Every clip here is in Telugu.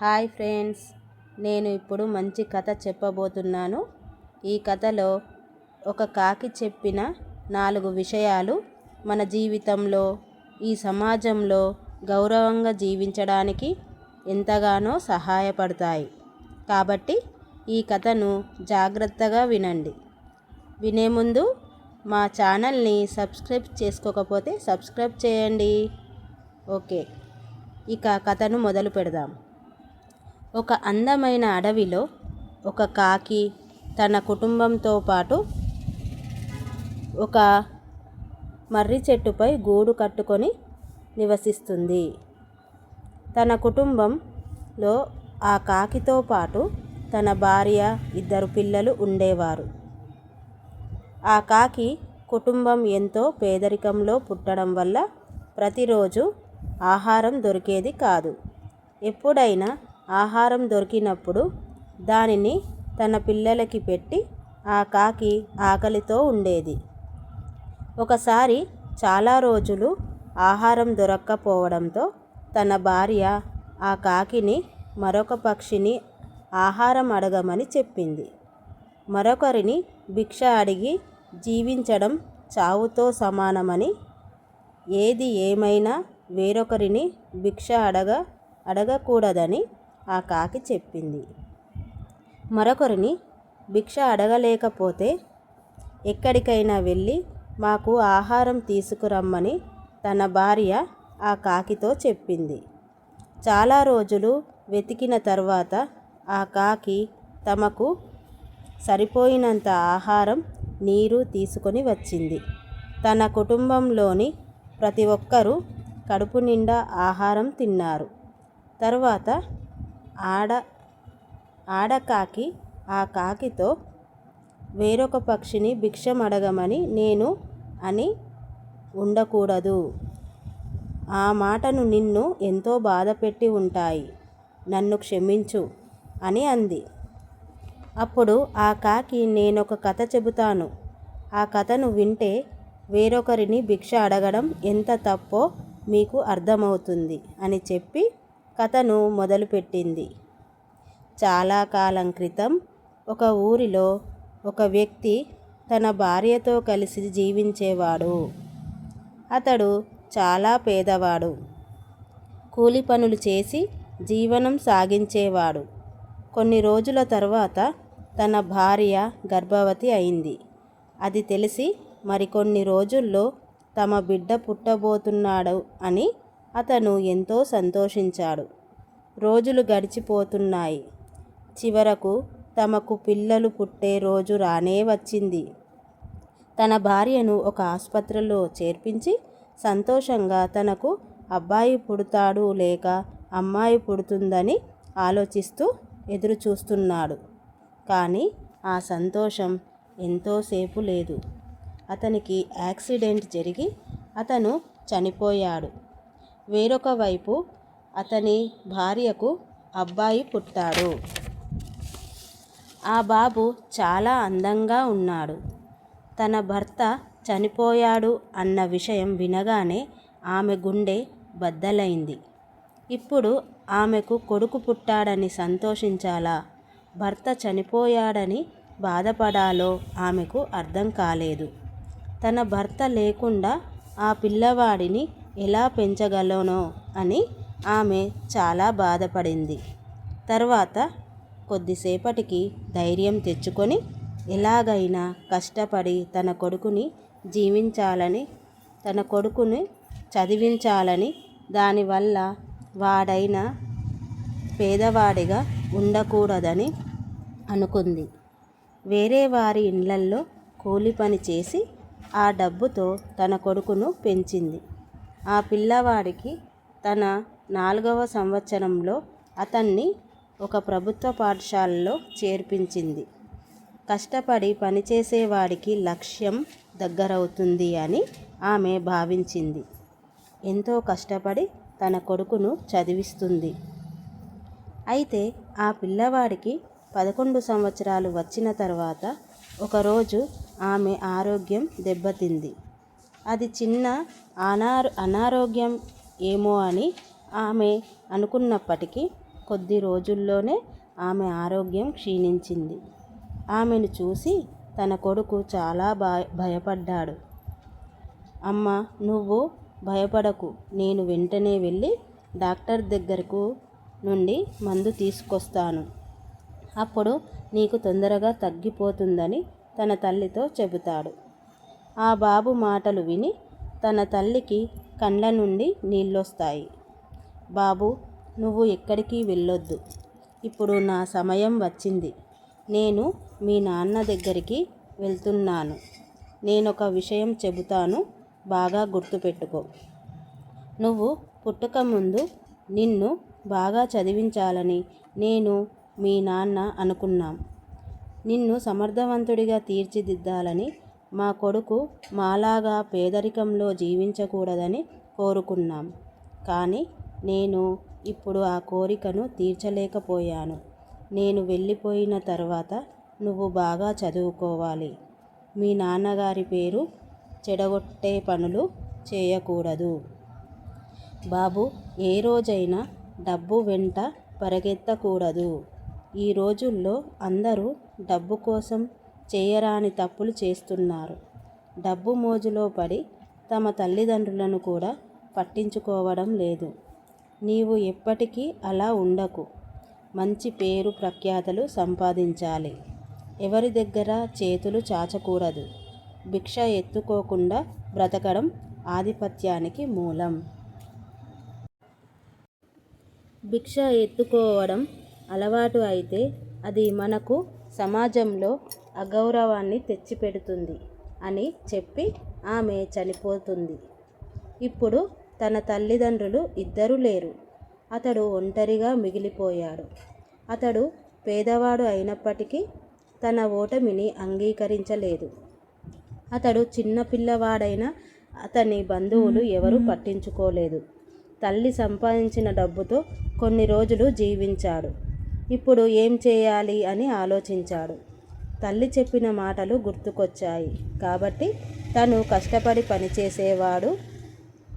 హాయ్ ఫ్రెండ్స్ నేను ఇప్పుడు మంచి కథ చెప్పబోతున్నాను. ఈ కథలో ఒక కాకి చెప్పిన నాలుగు విషయాలు మన జీవితంలో ఈ సమాజంలో గౌరవంగా జీవించడానికి ఎంతగానో సహాయపడతాయి. కాబట్టి ఈ కథను జాగ్రత్తగా వినండి. వినే ముందు మా ఛానల్ని సబ్స్క్రైబ్ చేసుకోకపోతే సబ్స్క్రైబ్ చేయండి. ఓకే ఇక కథను మొదలు పెడదాం. ఒక అందమైన అడవిలో ఒక కాకి తన కుటుంబంతో పాటు ఒక మర్రి చెట్టుపై గూడు కట్టుకొని నివసిస్తుంది. తన కుటుంబంలో ఆ కాకితో పాటు తన భార్య ఇద్దరు పిల్లలు ఉండేవారు. ఆ కాకి కుటుంబం ఎంతో పేదరికంలో పుట్టడం వల్ల ప్రతిరోజు ఆహారం దొరికేది కాదు. ఎప్పుడైనా ఆహారం దొరికినప్పుడు దానిని తన పిల్లలకి పెట్టి ఆ కాకి ఆకలితో ఉండేది. ఒకసారి చాలా రోజులు ఆహారం దొరక్కపోవడంతో తన భార్య ఆ కాకిని మరొక పక్షిని ఆహారం అడగమని చెప్పింది. మరొకరిని భిక్ష అడిగి జీవించడం చావుతో సమానమని ఏది ఏమైనా వేరొకరిని భిక్ష అడగ అడగకూడదని ఆ కాకి చెప్పింది. మరొకరిని భిక్ష అడగలేకపోతే ఎక్కడికైనా వెళ్ళి మాకు ఆహారం తీసుకురమ్మని తన భార్య ఆ కాకితో చెప్పింది. చాలా రోజులు వెతికిన తర్వాత ఆ కాకి తమకు సరిపోయినంత ఆహారం నీరు తీసుకొని వచ్చింది. తన కుటుంబంలోని ప్రతి ఒక్కరూ కడుపు నిండా ఆహారం తిన్నారు. తర్వాత ఆడ ఆడకాకి ఆ కాకితో వేరొక పక్షిని భిక్షం అడగమని నేను అని ఉండకూడదు. ఆ మాటను నిన్ను ఎంతో బాధపెట్టి ఉంటాయి. నన్ను క్షమించు అని అంది. అప్పుడు ఆ కాకి నేనొక కథ చెబుతాను. ఆ కథను వింటే వేరొకరిని భిక్ష అడగడం ఎంత తప్పో మీకు అర్థమవుతుంది అని చెప్పి కథను మొదలుపెట్టింది. చాలా కాలం క్రితం ఒక ఊరిలో ఒక వ్యక్తి తన భార్యతో కలిసి జీవించేవాడు. అతడు చాలా పేదవాడు. కూలి పనులు చేసి జీవనం సాగించేవాడు. కొన్ని రోజుల తర్వాత తన భార్య గర్భవతి అయింది. అది తెలిసి మరికొన్ని రోజుల్లో తమ బిడ్డ పుట్టబోతున్నాడు అని అతను ఎంతో సంతోషించాడు. రోజులు గడిచిపోతున్నాయి. చివరకు తమకు పిల్లలు పుట్టే రోజు రానే వచ్చింది. తన భార్యను ఒక ఆసుపత్రిలో చేర్పించి సంతోషంగా తనకు అబ్బాయి పుడతాడు లేక అమ్మాయి పుడుతుందని ఆలోచిస్తూ ఎదురు చూస్తున్నాడు కానీ ఆ సంతోషం ఎంతోసేపు లేదు. అతనికి యాక్సిడెంట్ జరిగి అతను చనిపోయాడు. వేరొక వైపు అతని భార్యకు అబ్బాయి పుట్టాడు. ఆ బాబు చాలా అందంగా ఉన్నాడు. తన భర్త చనిపోయాడు అన్న విషయం వినగానే ఆమె గుండె బద్దలైంది. ఇప్పుడు ఆమెకు కొడుకు పుట్టాడని సంతోషించాలా? భర్త చనిపోయాడని బాధపడాలో ఆమెకు అర్థం కాలేదు. తన భర్త లేకుండా ఆ పిల్లవాడిని ఎలా పెంచగలనో అని ఆమె చాలా బాధపడింది. తర్వాత కొద్దిసేపటికి ధైర్యం తెచ్చుకొని ఎలాగైనా కష్టపడి తన కొడుకుని జీవించాలని తన కొడుకుని చదివించాలని దానివల్ల వాడైన పేదవాడిగా ఉండకూడదని అనుకుంది. వేరే వారి ఇళ్ళల్లో కూలి పని చేసి ఆ డబ్బుతో తన కొడుకును పెంచింది. ఆ పిల్లవాడికి తన నాలుగవ సంవత్సరంలో అతన్ని ఒక ప్రభుత్వ పాఠశాలలో చేర్పించింది. కష్టపడి పనిచేసేవాడికి లక్ష్యం దగ్గరవుతుంది అని ఆమె భావించింది. ఎంతో కష్టపడి తన కొడుకును చదివిస్తుంది. అయితే ఆ పిల్లవాడికి పదకొండు సంవత్సరాలు వచ్చిన తర్వాత ఒకరోజు ఆమె ఆరోగ్యం దెబ్బతింది. అది చిన్న అనారో అనారోగ్యం ఏమో అని ఆమె అనుకున్నప్పటికీ కొద్ది రోజుల్లోనే ఆమె ఆరోగ్యం క్షీణించింది. ఆమెను చూసి తన కొడుకు చాలా భయ భయపడ్డాడు. అమ్మ నువ్వు భయపడకు. నేను వెంటనే వెళ్ళి డాక్టర్ దగ్గరకు నుండి మందు తీసుకొస్తాను. అప్పుడు నీకు తొందరగా తగ్గిపోతుందని తన తల్లితో చెబుతాడు. ఆ బాబు మాటలు విని తన తల్లికి కండ్ల నుండి నీళ్ళొస్తాయి. బాబు నువ్వు ఎక్కడికి వెళ్ళొద్దు. ఇప్పుడు నా సమయం వచ్చింది. నేను మీ నాన్న దగ్గరికి వెళ్తున్నాను. నేనొక విషయం చెబుతాను. బాగా గుర్తుపెట్టుకో. నువ్వు పుట్టక ముందు నిన్ను బాగా చదివించాలని నేను మీ నాన్న అనుకున్నాం. నిన్ను సమర్థవంతుడిగా తీర్చిదిద్దాలని మా కొడుకు మాలాగా పేదరికంలో జీవించకూడదని కోరుకున్నాం. కానీ నేను ఇప్పుడు ఆ కోరికను తీర్చలేకపోయాను. నేను వెళ్ళిపోయిన తర్వాత నువ్వు బాగా చదువుకోవాలి. మీ నాన్నగారి పేరు చెడగొట్టే పనులు చేయకూడదు. బాబు ఏ రోజైనా డబ్బు వెంట పరిగెత్తకూడదు. ఈ రోజుల్లో అందరూ డబ్బు కోసం చేయరాని తప్పులు చేస్తున్నారు. డబ్బు మోజులో పడి తమ తల్లిదండ్రులను కూడా పట్టించుకోవడం లేదు. నీవు ఎప్పటికీ అలా ఉండకు. మంచి పేరు ప్రఖ్యాతలు సంపాదించాలి. ఎవరి దగ్గర చేతులు చాచకూడదు. భిక్ష ఎత్తుకోకుండా బ్రతకడం ఆధిపత్యానికి మూలం. భిక్ష ఎత్తుకోవడం అలవాటు అయితే అది మనకు సమాజంలో అగౌరవాన్ని తెచ్చిపెడుతుంది అని చెప్పి ఆమె చనిపోతుంది. ఇప్పుడు తన తల్లిదండ్రులు ఇద్దరూ లేరు. అతడు ఒంటరిగా మిగిలిపోయాడు. అతడు పేదవాడు అయినప్పటికీ తన ఓటమిని అంగీకరించలేదు. అతడు చిన్న పిల్లవాడైన అతని బంధువులు ఎవరూ పట్టించుకోలేదు. తల్లి సంపాదించిన డబ్బుతో కొన్ని రోజులు జీవించాడు. ఇప్పుడు ఏం చేయాలి అని ఆలోచించాడు. తల్లి చెప్పిన మాటలు గుర్తుకొచ్చాయి. కాబట్టి తను కష్టపడి పనిచేసేవాడు.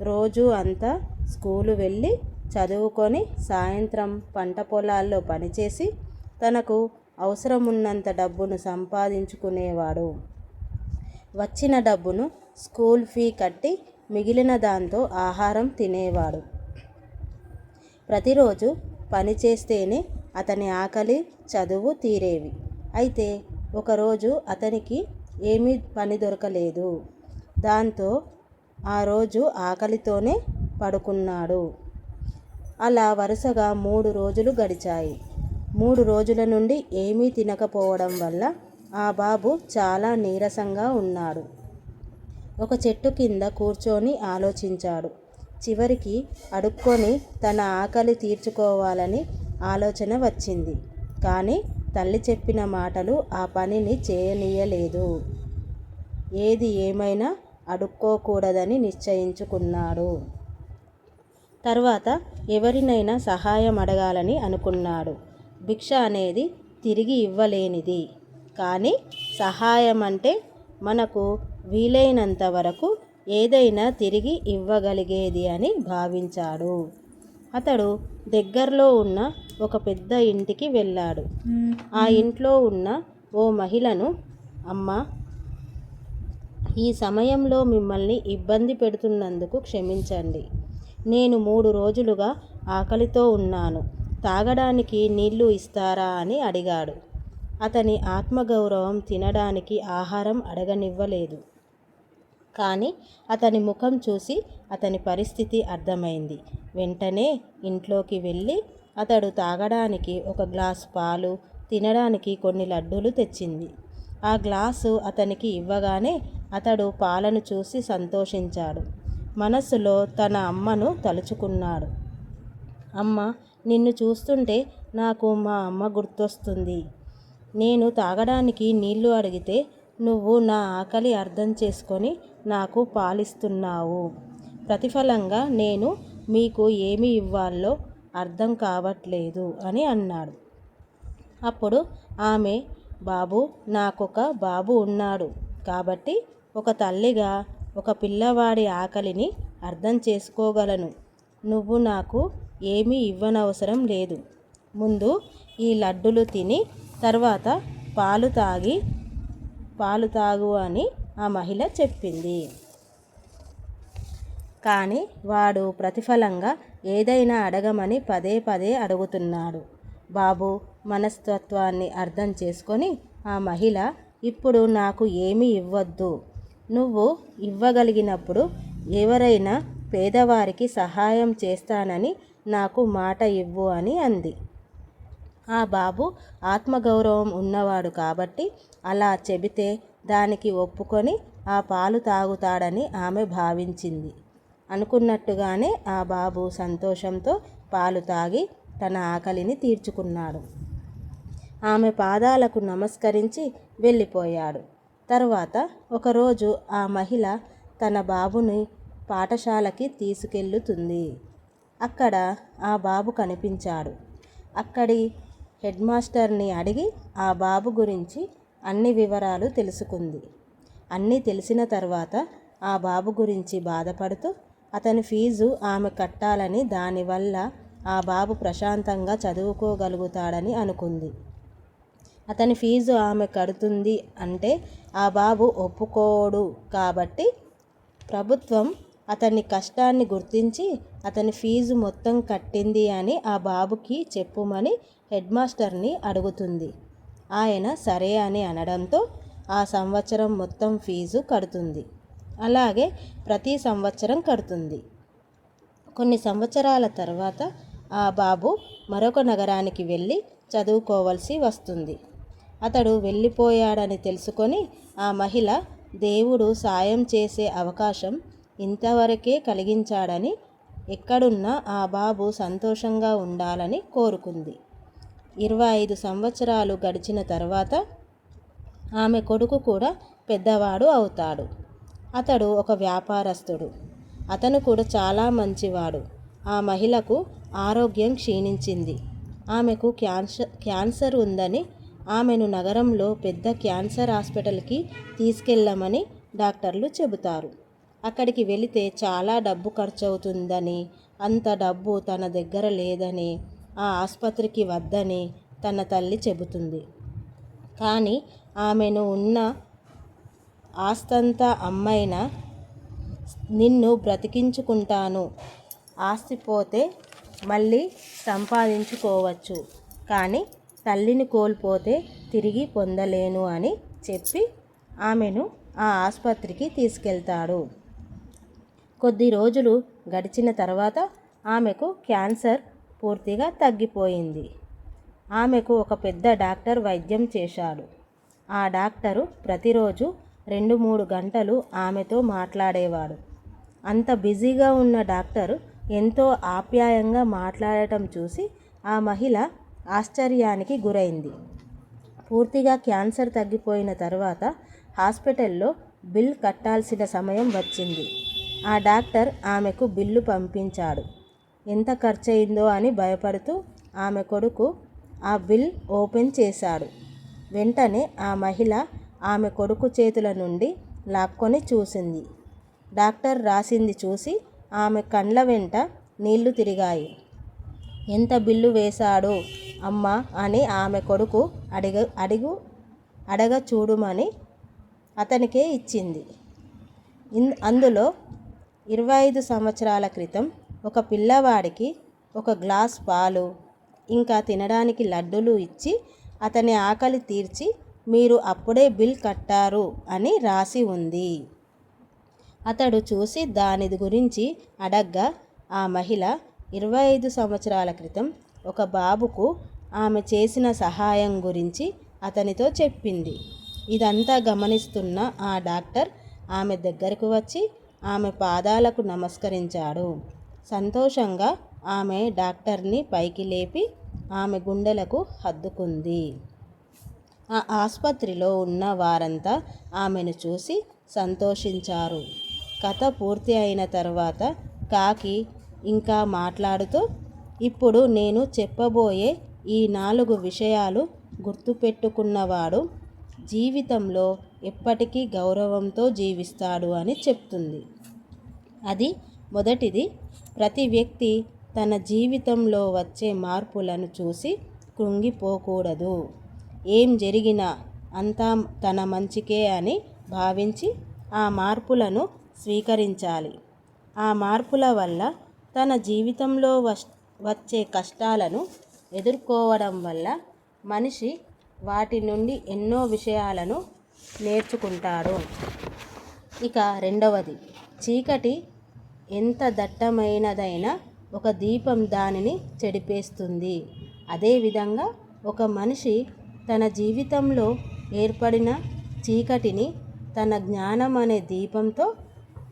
రోజు అంతా స్కూలు వెళ్ళి చదువుకొని సాయంత్రం పంట పొలాల్లో పనిచేసి తనకు అవసరమున్నంత డబ్బును సంపాదించుకునేవాడు. వచ్చిన డబ్బును స్కూల్ ఫీ కట్టి మిగిలిన దాంతో ఆహారం తినేవాడు. ప్రతిరోజు పని చేస్తేనే అతని ఆకలి చదువు తీరేవి. అయితే ఒకరోజు అతనికి ఏమీ పని దొరకలేదు. దాంతో ఆ రోజు ఆకలితోనే పడుకున్నాడు. అలా వరుసగా మూడు రోజులు గడిచాయి. మూడు రోజుల నుండి ఏమీ తినకపోవడం వల్ల ఆ బాబు చాలా నీరసంగా ఉన్నాడు. ఒక చెట్టు కింద కూర్చొని ఆలోచించాడు. చివరికి అడుక్కొని తన ఆకలి తీర్చుకోవాలని ఆలోచన వచ్చింది. కానీ తల్లి చెప్పిన మాటలు ఆ పనిని చేయనీయలేదు. ఏది ఏమైనా అడుక్కోకూడదని నిశ్చయించుకున్నాడు. తర్వాత ఎవరినైనా సహాయం అడగాలని అనుకున్నాడు. భిక్ష అనేది తిరిగి ఇవ్వలేనిది. కానీ సహాయం అంటే మనకు వీలైనంత వరకు ఏదైనా తిరిగి ఇవ్వగలిగేది అని భావించాడు. అతడు దగ్గరలో ఉన్న ఒక పెద్ద ఇంటికి వెళ్ళాడు. ఆ ఇంట్లో ఉన్న ఓ మహిళను అమ్మ ఈ సమయంలో మిమ్మల్ని ఇబ్బంది పెడుతున్నందుకు క్షమించండి. నేను మూడు రోజులుగా ఆకలితో ఉన్నాను. తాగడానికి నీళ్ళు ఇస్తారా? అని అడిగాడు. అతని ఆత్మగౌరవం తినడానికి ఆహారం అడగనివ్వలేదు. కానీ అతని ముఖం చూసి అతని పరిస్థితి అర్థమైంది. వెంటనే ఇంట్లోకి వెళ్ళి అతడు తాగడానికి ఒక గ్లాస్ పాలు తినడానికి కొన్ని లడ్డూలు తెచ్చింది. ఆ గ్లాసు అతనికి ఇవ్వగానే అతడు పాలను చూసి సంతోషించాడు. మనస్సులో తన అమ్మను తలుచుకున్నాడు. అమ్మ నిన్ను చూస్తుంటే నాకు మా అమ్మ గుర్తొస్తుంది. నేను తాగడానికి నీళ్ళు అడిగితే నువ్వు నా ఆకలి అర్థం చేసుకొని నాకు పాలిస్తున్నావు. ప్రతిఫలంగా నేను మీకు ఏమి ఇవ్వాలో అర్థం కావట్లేదు అని అన్నాడు. అప్పుడు ఆమె బాబు నాకొక బాబు ఉన్నాడు. కాబట్టి ఒక తల్లిగా ఒక పిల్లవాడి ఆకలిని అర్థం చేసుకోగలను. నువ్వు నాకు ఏమీ ఇవ్వనవసరం లేదు. ముందు ఈ లడ్డులు తిని తర్వాత పాలు తాగి పాలు తాగు అని ఆ మహిళ చెప్పింది. కానీ వాడు ప్రతిఫలంగా ఏదైనా అడగమని పదే పదే అడుగుతున్నాడు. బాబు మనస్తత్వాన్ని అర్థం చేసుకొని ఆ మహిళ ఇప్పుడు నాకు ఏమీ ఇవ్వద్దు. నువ్వు ఇవ్వగలిగినప్పుడు ఎవరైనా పేదవారికి సహాయం చేస్తానని నాకు మాట ఇవ్వు అని అంది. ఆ బాబు ఆత్మగౌరవం ఉన్నవాడు కాబట్టి అలా చెబితే దానికి ఒప్పుకొని ఆ పాలు తాగుతాడని ఆమె భావించింది. అనుకున్నట్టుగానే ఆ బాబు సంతోషంతో పాలు తాగి తన ఆకలిని తీర్చుకున్నాడు. ఆమె పాదాలకు నమస్కరించి వెళ్ళిపోయాడు. తర్వాత ఒకరోజు ఆ మహిళ తన బాబుని పాఠశాలకి తీసుకెళ్ళుతుంది అక్కడ ఆ బాబు కనిపించాడు. అక్కడి హెడ్ మాస్టర్ని అడిగి ఆ బాబు గురించి అన్ని వివరాలు తెలుసుకుంది. అన్నీ తెలిసిన తర్వాత ఆ బాబు గురించి బాధపడుతూ అతని ఫీజు ఆమె కట్టాలని దానివల్ల ఆ బాబు ప్రశాంతంగా చదువుకోగలుగుతాడని అనుకుంది. అతని ఫీజు ఆమె కడుతుంది అంటే ఆ బాబు ఒప్పుకోడు కాబట్టి ప్రభుత్వం అతని కష్టాన్ని గుర్తించి అతని ఫీజు మొత్తం కట్టింది అని ఆ బాబుకి చెప్పుమని హెడ్ మాస్టర్ని అడుగుతుంది. ఆయన సరే అని అనడంతో ఆ సంవత్సరం మొత్తం ఫీజు కడుతుంది. అలాగే ప్రతి సంవత్సరం కడుతుంది. కొన్ని సంవత్సరాల తర్వాత ఆ బాబు మరొక నగరానికి వెళ్ళి చదువుకోవలసి వస్తుంది. అతడు వెళ్ళిపోయాడని తెలుసుకొని ఆ మహిళ దేవుడు సాయం చేసే అవకాశం ఇంతవరకే కలిగించాడని ఎక్కడున్నా ఆ బాబు సంతోషంగా ఉండాలని కోరుకుంది. ఇరవై ఐదు సంవత్సరాలు గడిచిన తర్వాత ఆమె కొడుకు కూడా పెద్దవాడు అవుతాడు. అతడు ఒక వ్యాపారస్తుడు. అతను కూడా చాలా మంచివాడు. ఆ మహిళకు ఆరోగ్యం క్షీణించింది. ఆమెకు క్యాన్సర్ క్యాన్సర్ ఉందని ఆమెను నగరంలో పెద్ద క్యాన్సర్ హాస్పిటల్కి తీసుకెళ్ళమని డాక్టర్లు చెబుతారు. అక్కడికి వెళితే చాలా డబ్బు ఖర్చు అవుతుందని అంత డబ్బు తన దగ్గర లేదని ఆ ఆసుపత్రికి వద్దని తన తల్లి చెబుతుంది. కానీ ఆమెను ఉన్న ఆస్తంతా అమ్మైన నిన్ను బ్రతికించుకుంటాను. ఆస్తి పోతే మళ్ళీ సంపాదించుకోవచ్చు. కానీ తల్లిని కోల్పోతే తిరిగి పొందలేను అని చెప్పి ఆమెను ఆ ఆసుపత్రికి తీసుకెళ్తాడు. కొద్ది రోజులు గడిచిన తర్వాత ఆమెకు క్యాన్సర్ పూర్తిగా తగ్గిపోయింది. ఆమెకు ఒక పెద్ద డాక్టర్ వైద్యం చేశాడు. ఆ డాక్టరు ప్రతిరోజు రెండు మూడు గంటలు ఆమెతో మాట్లాడేవాడు. అంత బిజీగా ఉన్న డాక్టరు ఎంతో ఆప్యాయంగా మాట్లాడటం చూసి ఆ మహిళ ఆశ్చర్యానికి గురైంది. పూర్తిగా క్యాన్సర్ తగ్గిపోయిన తర్వాత హాస్పిటల్లో బిల్ కట్టాల్సిన సమయం వచ్చింది. ఆ డాక్టర్ ఆమెకు బిల్లు పంపించాడు. ఎంత ఖర్చయిందో అని భయపడుతూ ఆమె కొడుకు ఆ బిల్ ఓపెన్ చేశాడు. వెంటనే ఆ మహిళ ఆమె కొడుకు చేతుల నుండి లాక్కొని చూసింది. డాక్టర్ రాసింది చూసి ఆమె కండ్ల వెంట నీళ్ళు తిరిగాయి. ఎంత బిల్లు వేశాడు అమ్మా అని ఆమె కొడుకు అడిగ అడుగు అడగ చూడుమని అతనికే ఇచ్చింది. ఇన్ అందులో ఇరవై ఐదు సంవత్సరాల క్రితం ఒక పిల్లవాడికి ఒక గ్లాస్ పాలు ఇంకా తినడానికి లడ్డూలు ఇచ్చి అతని ఆకలి తీర్చి మీరు అప్పుడే బిల్ కట్టారు అని రాసి ఉంది. అతడు చూసి దాని గురించి అడగ్గా ఆ మహిళ ఇరవై ఐదు సంవత్సరాల క్రితం ఒక బాబుకు ఆమె చేసిన సహాయం గురించి అతనితో చెప్పింది. ఇదంతా గమనిస్తున్న ఆ డాక్టర్ ఆమె దగ్గరకు వచ్చి ఆమె పాదాలకు నమస్కరించాడు. సంతోషంగా ఆమె డాక్టర్ని పైకి లేపి ఆమె గుండెలకు హద్దుకుంది. ఆ ఆసుపత్రిలో ఉన్న వారంతా ఆమెను చూసి సంతోషించారు. కథ పూర్తి అయిన తర్వాత కాకి ఇంకా మాట్లాడుతూ ఇప్పుడు నేను చెప్పబోయే ఈ నాలుగు విషయాలు గుర్తుపెట్టుకున్నవాడు జీవితంలో ఎప్పటికీ గౌరవంతో జీవిస్తాడు అని చెప్తుంది. అది మొదటిది. ప్రతి వ్యక్తి తన జీవితంలో వచ్చే మార్పులను చూసి కృంగిపోకూడదు. ఏం జరిగినా అంతా తన మంచికే అని భావించి ఆ మార్పులను స్వీకరించాలి. ఆ మార్పుల వల్ల తన జీవితంలో వస్ వచ్చే కష్టాలను ఎదుర్కోవడం వల్ల మనిషి వాటి నుండి ఎన్నో విషయాలను నేర్చుకుంటారు. ఇక రెండవది చీకటి ఎంత దట్టమైనదైనా ఒక దీపం దానిని చెడిపేస్తుంది. అదేవిధంగా ఒక మనిషి తన జీవితంలో ఏర్పడిన చీకటిని తన జ్ఞానం అనే దీపంతో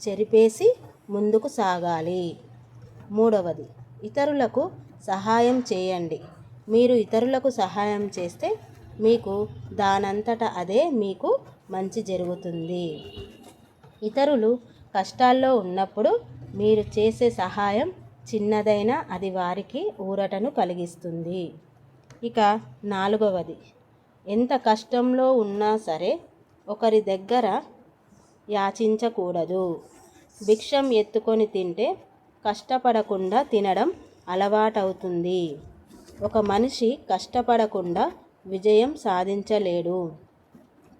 చెరిపేసి ముందుకు సాగాలి. మూడవది ఇతరులకు సహాయం చేయండి. మీరు ఇతరులకు సహాయం చేస్తే మీకు దానంతట అదే మీకు మంచి జరుగుతుంది. ఇతరులు కష్టాల్లో ఉన్నప్పుడు మీరు చేసే సహాయం చిన్నదైనా అది వారికి ఊరటను కలిగిస్తుంది. ఇక నాలుగవది. ఎంత కష్టంలో ఉన్నా సరే ఒకరి దగ్గర యాచించకూడదు. భిక్షం ఎత్తుకొని తింటే కష్టపడకుండా తినడం అలవాటవుతుంది. ఒక మనిషి కష్టపడకుండా విజయం సాధించలేడు.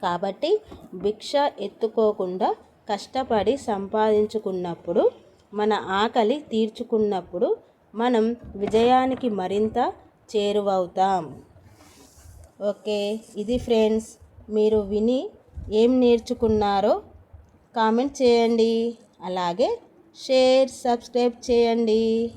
కాబట్టి భిక్ష ఎత్తుకోకుండా కష్టపడి సంపాదించుకున్నప్పుడు మన ఆకలి తీర్చుకున్నప్పుడు మనం విజయానికి మరింత చేరువవుతాం. ఓకే ఇది ఫ్రెండ్స్. మీరు విని ఏం నేర్చుకున్నారో కామెంట్ చేయండి. అలాగే షేర్ సబ్స్క్రైబ్ చేయండి.